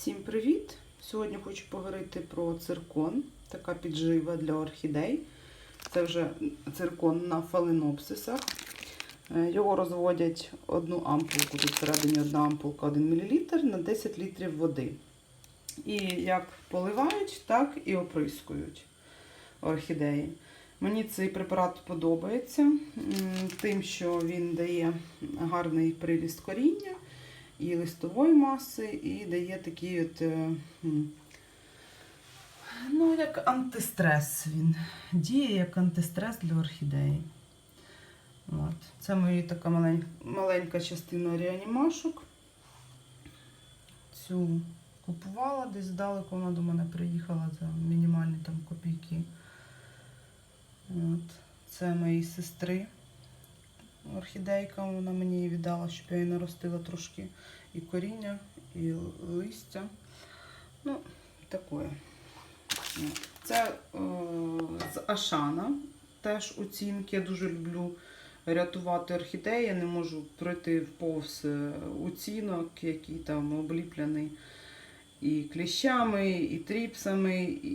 Всім привіт! Сьогодні хочу поговорити про циркон, така піджива для орхідей. Це вже циркон на фаленопсисах. Е, Його розводять одну ампулку, тут всередині одна ампулка 1 мл на 10 літрів води. І як поливають, так і оприскують орхідеї. Мені цей препарат подобається, тим, що він дає гарний приріст коріння і листової маси, і дає такий от, е, ну, як антистрес він. Діє як антистрес для орхідеї. От. Це моя така малень- маленька частина реанімашок. Цю купувала десь здалеку, вона до мене приїхала за мінімальні там копійки. От. Це моєї сестри орхідейка, вона мені її віддала, щоб я її наростила трошки і коріння, і листя. Ну, таке. Це е, з Ашана. Теж оцінки. Я дуже люблю рятувати орхідеї. Я не можу пройти в повз е, оцінок, який там обліплений і кліщами, і тріпсами, і,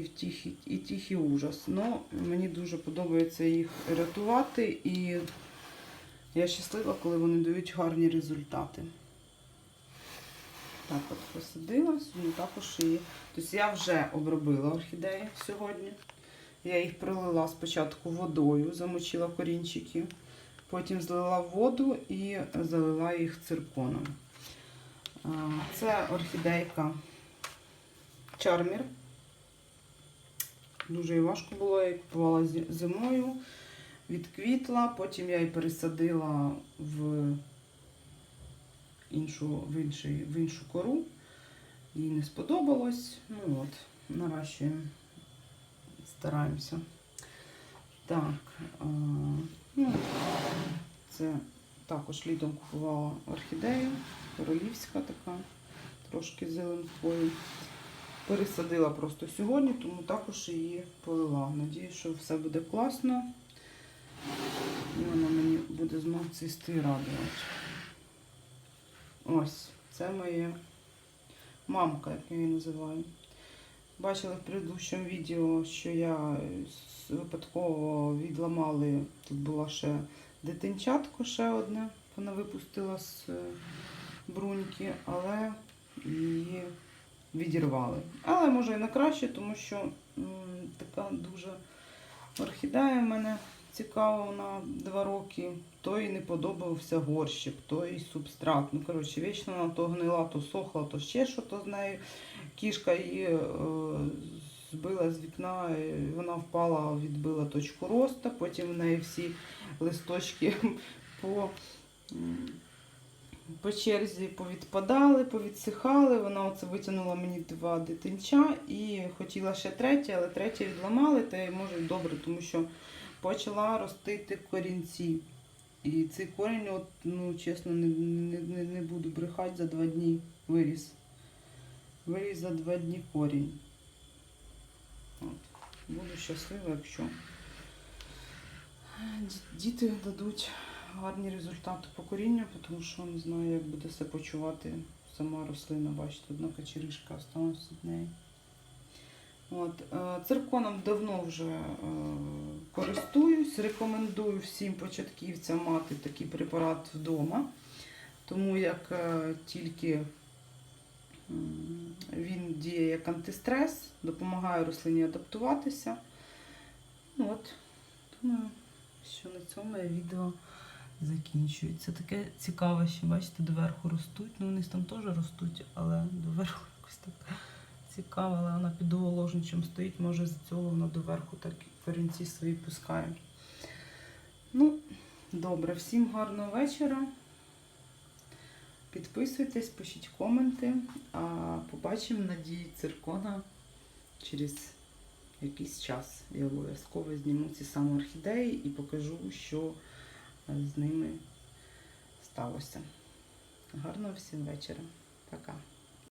і, тихий, і тихий ужас. Ну, мені дуже подобається їх рятувати, і я щаслива, коли вони дають гарні результати. Так от посадила, сьогодні також її. Тобто я вже обробила орхідеї сьогодні. Я їх пролила спочатку водою, замочила корінчики, потім злила воду і залила їх цирконом. Це орхідейка Чармір. Дуже важко було, я її купувала зимою, відквітла, потім я її пересадила в іншу, в, інший, в іншу кору. Їй не сподобалось. Ну от, наращуємо, стараємося. Так, а, ну, це також літом купувала орхідею, королівська така, трошки зеленкою. Пересадила просто сьогодні, тому також її полила. Надію, що все буде класно. І вона мені буде знову цвісти і радувати. Ось, це моя мамка, як я її називаю. Бачили в предыдущому відео, що я випадково відламали. Тут була ще дитинчатко, ще одне. Вона випустила з е, бруньки, але її відірвали. Але може і на краще, тому що така дуже орхідея в мене цікава, вона два роки. То їй не подобався горщик, то і субстрат. Ну, коротше, вічно вона то гнила, то сохла, то ще що то з нею. Кішка її е, збила з вікна, вона впала, відбила точку росту, потім в неї всі листочки по, по черзі повідпадали, повідсихали. Вона оце витягнула мені два дитинча і хотіла ще третє, але третє відламали, та й може добре, тому що почала ростити корінці. І цей корінь, от, ну, чесно, не, не, не, буду брехати, за два дні виріс. Виріс за два дні корінь. От. Буду щаслива, якщо діти дадуть гарні результати по корінню, тому що не знаю, як буде себе почувати сама рослина. Бачите, одна качеришка осталась від неї. От, е, цирконом давно вже е, користуюсь. Рекомендую всім початківцям мати такий препарат вдома, тому як е, тільки він діє як антистрес, допомагає рослині адаптуватися. Ну От, думаю, що на цьому моє відео закінчується. Таке цікаве, що бачите, доверху ростуть. Ну, вони там теж ростуть, але доверху якось так цікаво, але вона під оложничем стоїть, може з цього вона доверху так корінці свої пускає. Ну, добре, всім гарного вечора. Підписуйтесь, пишіть коменти, а побачимо надії циркона через якийсь час. Я обов'язково зніму ці самі орхідеї і покажу, що е, з ними сталося. Гарного всім вечора. Пока.